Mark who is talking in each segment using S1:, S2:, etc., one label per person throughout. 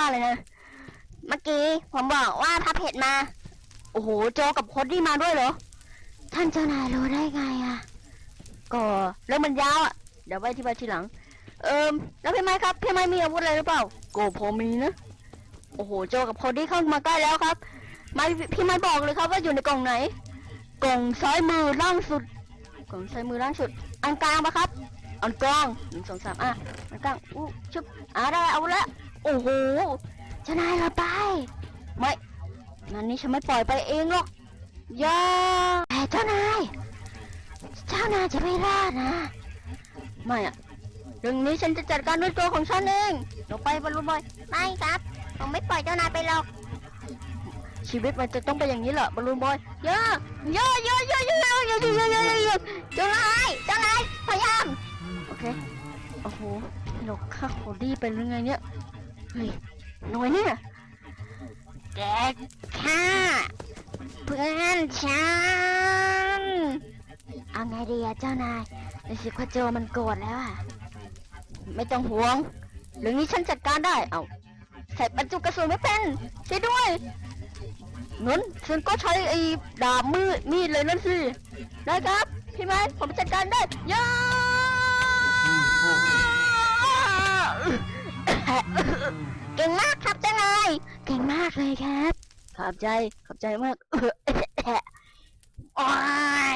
S1: ว่าอะไรนะ
S2: เมื่อกี้ผมบอกว่าพับเห็ดมา
S1: โอ้โห โจกับโคดดี้มาด้วยเหรอ
S2: ท่านเจ้านายรู้ได้ไงอะ
S1: ก็เรื่องมันยาวอะ เดี๋ยวไว้ที่ไปทีหลัง เอิมแล้วพี่ไม้ครับ พี่ไม้มีอาวุธอะไรหรือเปล่าโกพอมีนะ โอ้โห โจกับโคดี้เข้ามาใกล้แล้วครับ ไม้พี่ไม้บอกเลยครับว่าอยู่ในกล่องไหน กล่องซ้ายมือล่างสุด กล่องซ้ายมือล่างสุด อันกลางปะครับอันกลางหนึ่งสองสามอะอันกลางอู้ชึบอะได้เอาละ โอ้โห
S2: เจ้านายเราไป
S1: ไม่งั้นนี่ฉันไม่ปล่อยไปเองหรอกย่า
S2: แต่เจ้านาย เจ้านายจะไม่รอดนะ
S1: ไม่อะเรื่องนี้ฉันจะจัดการด้วยตัวของฉันเองเราไปบอลลูนบอย
S2: ไม่ครับ ผมไม่ปล่อยเจ้านายไปหรอก
S1: ชีวิตมันจะต้องเป็นอย่างนี้แหละบอลลูนบอยอย่าอย่าอย่าอย่าอย่าอย่าอย่าอย่าอย่าอย่าอย่า
S2: เจ้านายเจ้านายพยายาม
S1: โอเค โอ้โหเราฆ่าโคดี้ไปหรือไงเนี่ยเฮ้ย หน่อยเนี่ย
S2: แกฆ่าเพื่อนฉัน เอาไงดีอะเจ้านายรู้สึกว่าโจมันโกรธแล้วอะ
S1: ไม่ต้องห่วงเรื่องนี้ฉันจัดการได้ เอาใส่บรรจุกระสุนไม่เป็นช่วยด้วยงั้นฉันก็ใช้ไอ้ดาบมืดมีดเลยนั่นสิได้ครับพี่ไม้ผมจัดการได้ย่า
S2: เก่งมากครับเจ้านายเก่งมากเลยครับ
S1: ขอบใจ ขอบใจมาก
S2: โอ้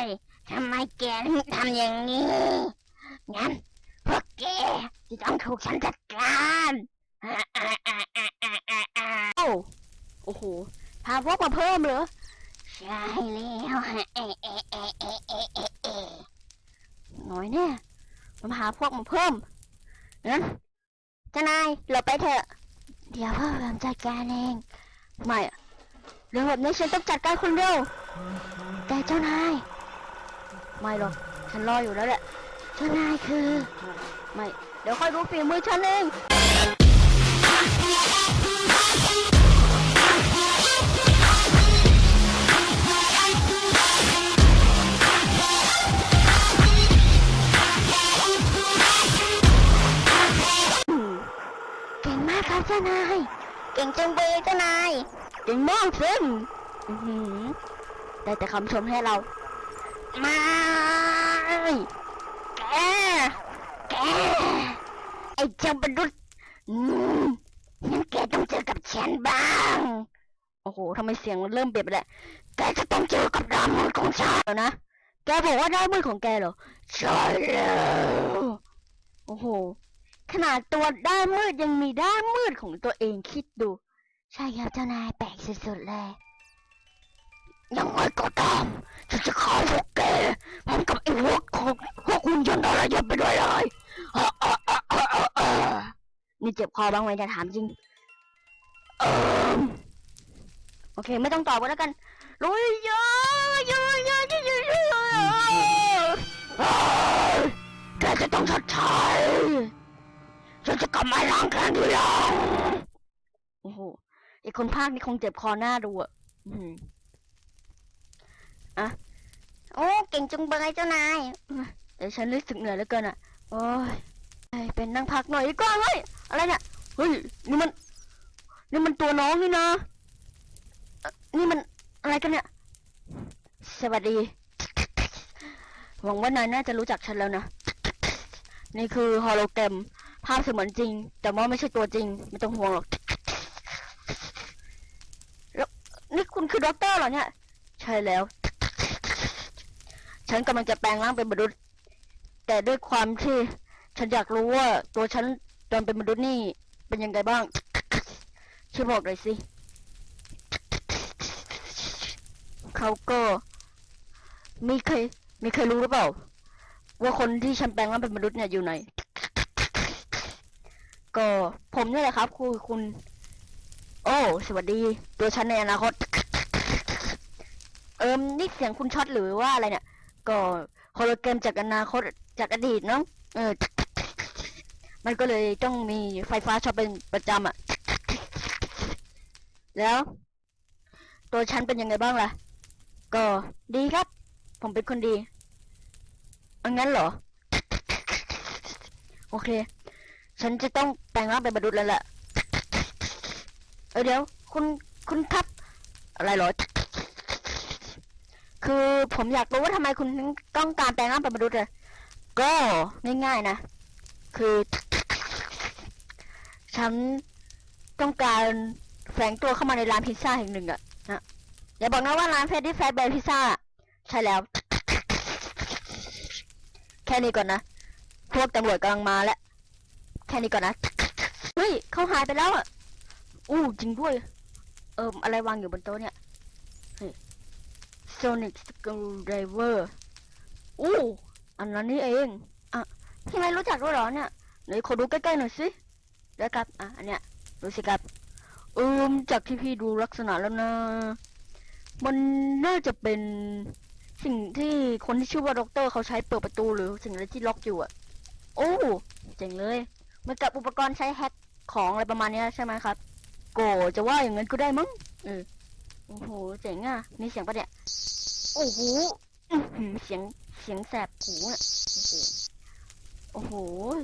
S2: ยทำไมแกถึงทำอย่างนี้ งั้นพวกแกจะต้องถูกฉันจัดการ
S1: โอ้โห พาพวกมาเพิ่มเหรอ
S2: ใช่แล้ว
S1: น้อยแน่มาพาพวกมาเพิ่มงั้น
S2: เจ้านายหลบไปเถอะ เดี๋ยวพ่อผมจัดการเอง
S1: ไม่เรื่องแบบนี้ฉันต้องจัดการคนเดียว
S2: แต่เจ้านาย
S1: ไม่หรอกฉันรออยู่แล้วแหละ
S2: เจ้านายคือ
S1: ไม่ เดี๋ยวค่อยรู้ฝีมือฉันเอง
S2: ครับเจ้านาย เก่งจังเลยเจ้านาย
S1: เก่งมากซนอื้อหือได้แต่คำชมให้เรา
S2: ไม่
S1: แก
S2: แกไอ้เจ้ามนุษย์อืมงั้นแกต้องเจอกับฉันบ้าง
S1: โอ้โหทำไมเสียงมันเริ่มเปลี่ยนไปแล้ว
S2: แกจะต้องเจอกับดาบมือของฉัน
S1: เดี๋ยวนะ แกบอกว่าได้มือของแกเหรอ
S2: ใช่แล้ว
S1: โอ้โห ขนาดตัวด้านมืดยังมีด้านมืดของตัวเองคิดดู
S2: ใช่ครับเจ้านายแปลกสุดๆเลย
S1: ยังไงก็ตามฉันจะฆ่าพวกแกพร้อมกับไอ้พวกของพวกคุณยนต์อะไรยับไปด้วยเลยอะอะอะอะอะอะนี่เจ็บคอบ้างไหมจะถามจริงโอเค ไม่ต้องตอบก็แล้วกันลุยเยอะเยอะเยอะเยอะเยอะเยอะแกจะต้องชดใช้ ฉันจะกลับมาล้างแค้นทีหลังโอ้โหไอคนภาคนี่คงเจ็บคอหน้าดูอะอืม
S2: โอ้ เก่งจังเบยเจ้านาย
S1: แต่ฉันรู้สึกเหนื่อยเหลือเกินอะ โอ้ยไปเป็นนั่งพักหน่อยดีกว่าเฮ้ย อะไรเนี่ย เฮ้ย นี่มัน นี่มันตัวน้องนี่นะ นี่มันอะไรกันเนี่ย สวัสดี หวังว่านายน่าจะรู้จักฉันแล้วนะ นี่คือฮอลโลแกรม ภาพเสมือนจริง แต่ว่าไม่ใช่ตัวจริง ไม่ต้องห่วงหรอกแล้วนี่คุณคือด็อกเตอร์เหรอเนี่ย ใช่แล้ว ฉันกำลังจะแปลงร่างเป็นมนุษย์ แต่ด้วยความที่ฉันอยากรู้ว่าตัวฉันตอนเป็นมนุษย์นี่เป็นยังไงบ้างช่วยบอกหน่อยสิเขาก็มีใครมีใครรู้หรือเปล่า ว่าคนที่ฉันแปลงร่างเป็นมนุษย์เนี่ยอยู่ไหน ก็ผมนี่แหละครับคือคุณ โอ้ สวัสดี ตัวฉันในอนาคต เอิมนี่เสียงคุณช็อตหรือว่าอะไรเนี่ย ก็โฮโลแกมจากอนาคตจากอดีตเนาะเออ มันก็เลยต้องมีไฟฟ้าช็อตเป็นประจำอะแล้ว ตัวฉันเป็นยังไงบ้างล่ะ ก็ดีครับ ผมเป็นคนดีอังั้นเหรอ โอเค ฉันจะต้องแปลงร่างเป็นมนุษย์แล้วแหละเเดี๋ยว คุณคุณครับ อะไรหรอ คือผมอยากรู้ว่าทำไมคุณต้องการแปลงร่างเป็นมนุษย์อะก็ง่ายๆนะ คือ ฉันต้องการแฝงตัวเข้ามาในร้านพิซซ่าแห่งหนึ่งอะนะอย่าบอกนะว่าร้านเฟรดดี้แฟร์แบร์พิซซ่าใช่แล้ว แค่นี้ก่อนนะ พวกตำรวจกำลังมาแล้ว ค่นี้ก่อนนะ เฮ้ยเขาหายไปแล้วอะ อู้จริงด้วย เอิมอะไรวางอยู่บนโต๊ะเนี่ยเฮ้ย Sonic Screwdriver อู้อันนั้นนี่เองอะพี่ไม่รู้จักด้วยเหรอเนี่ยไหนขอดูใกล้ๆหน่อยสิได้ครับ อะ อันเนี้ยดูสิครับเอิมจากที่พี่ดูลักษณะแล้วนะ มันน่าจะเป็นสิ่งที่คนที่ชื่อว่าด็อกเตอร์เขาใช้เปิดประตูหรือสิ่งอะไรที่ล็อกอยู่อะ โอ้เจ๋งเลย เหมือนกับอุปกรณ์ใช้แฮ็กของอะไรประมาณเนี้ยใช่ไหมครับ โกจะว่าอย่างนั้นก็ได้มั้งเออโอ้โหเจ๋งอะมีเสียงปะเนี่ยโอ้โหอื้อหือเสียงเสียงแสบหูอะโอ้โหโอ้โห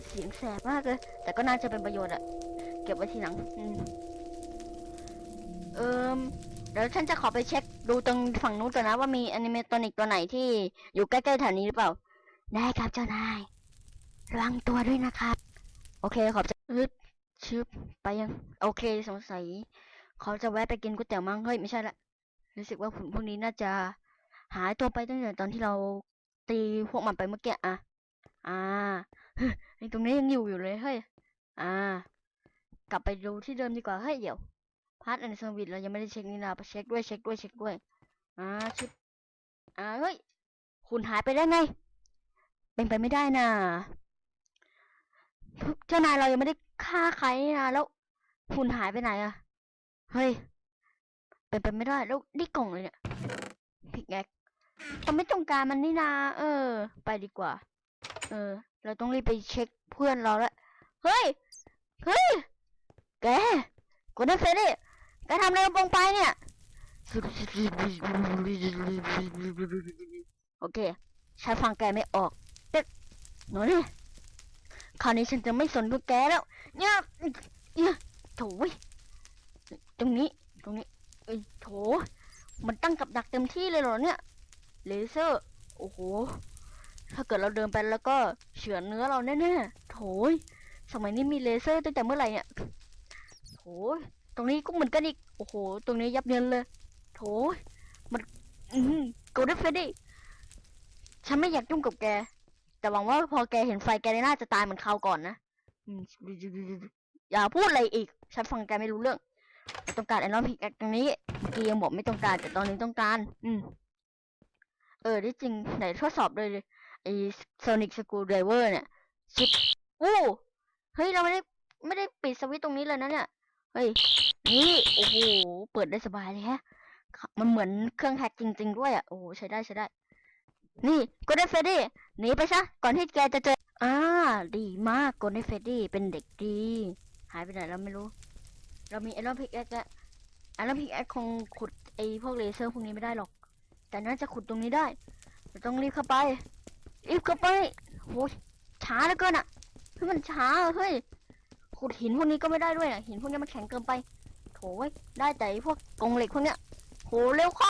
S1: เสียงแสบมากเลย แต่ก็น่าจะเป็นประโยชน์อะเก็บไว้ทีหลังอืมเอิมเดี๋ยวฉันจะขอไปเช็คดูตรงฝั่งนู้นก่อนนะ ว่ามีแอนิเมตอนิกตัวไหนที่อยู่ใกล้ๆแถวนี้หรือเปล่า ได้ครับเจ้านาย ระวังตัวด้วยนะครับ โอเคขอบใจอึดชึบไปยัง โอเคสงสัยเขาจะแวะไปกินก๋วยเตี๋ยวมั้งเฮ้ยไม่ใช่ละรู้สึกว่าหุ่นพวกนี้น่าจะหายตัวไปตั้งแต่ตอนที่เราตีพวกมันไปเมื่อกี้อะอ่าไอตรงนี้ยังอยู่อยู่เลยเฮ้ยอ่า กลับไปดูที่เดิมดีกว่าเฮ้ยเดี๋ยวพาร์ทแอนด์เซอร์วิสเรายังไม่ได้เช็คนี่นะไปเช็คด้วยเช็คด้วยเช็คด้วยอ่าชิบอ่าเฮ้ยคุณหายไปได้ไงเป็นไปไม่ได้น่ะ เจ้านายเรายังไม่ได้ฆ่าใครนี่นะแล้วหุ่นหายไปไหนอะเฮ้ยเป็นไปไม่ได้แล้วนี่กล่องเลยเนี่ยพิกแอคเราไม่ต้องการมันนี่นา เออ ไปดีกว่า เออ เราต้องรีบไปเช็คเพื่อนเราแล้วเฮ้ยเฮ้ยแกกูได้เฟรดี้แกทำอะไรลงไปเนี่ยโอเคฉันฟังแกไม่ออกเด็กหนูนี่ คราวนี้ฉันจะไม่สนพวกแกแล้วเนี่ยเนี่ยโถยตรงนี้ ตรงนี้เอ้โถ มันตั้งกับดักเต็มที่เลยเหรอเนี่ย เลเซอร์ โอ้โห ถ้าเกิดเราเดินไปแล้วก็เฉือนเนื้อเราแน่ๆ โถย สมัยนี้มีเลเซอร์ตั้งแต่เมื่อไหร่เนี่ย โถย ตรงนี้ก็เหมือนกันอีก โอ้โห ตรงนี้ยับเยินเลย โถย มัน อืมโกลเด้นเฟดดี้ฉันไม่อยากยุ่งกับแก แต่หวังว่าพอแกเห็นไฟแกน่าจะตายเหมือนคราวก่อนนะอย่าพูดอะไรอีก ฉันฟังแกไม่รู้เรื่อง ต้องการไอรอนพิกแอคตรงนี้เมื่อกี้ยังบอกไม่ต้องการแต่ตอนนี้ต้องการ อืม เออที่จริงไหนทดสอบเลยไอโซนิกสกูไดเวอร์เนี่ยชิปอู้เฮ้ยเราไม่ได้ไม่ได้ปิดสวิตช์ตรงนี้เลยนะเนี่ย เฮ้ย นี่โอ้โห เปิดได้สบายเลยฮะ มันเหมือนเครื่องแฮกจริง ๆ ด้วยอะ โอ้โห ใช้ได้ใช้ได้ นี่ก็ได้เฟรดดี้หนีไปซะก่อนที่แกจะเจออ่าดีมากโกลเด้นเฟรดดี้เป็นเด็กดี หายไปไหนแล้วไม่รู้ เรามีไอรอนพิกแอคแล้วไอรอนพิกแอคคงขุดไอพวกเลเซอร์พวกนี้ไม่ได้หรอก แต่น่าจะขุดตรงนี้ได้เราต้องรีบเข้าไปรีบเข้าไปโหช้าเหลือเกินอะเฮ้ยมันช้าเฮ้ยขุดหินพวกนี้ก็ไม่ได้ด้วยอะหินพวกนี้มันแข็งเกินไปโถยได้แต่ไอพวกกรงเหล็กพวกเนี้ยโหเร็วเข้า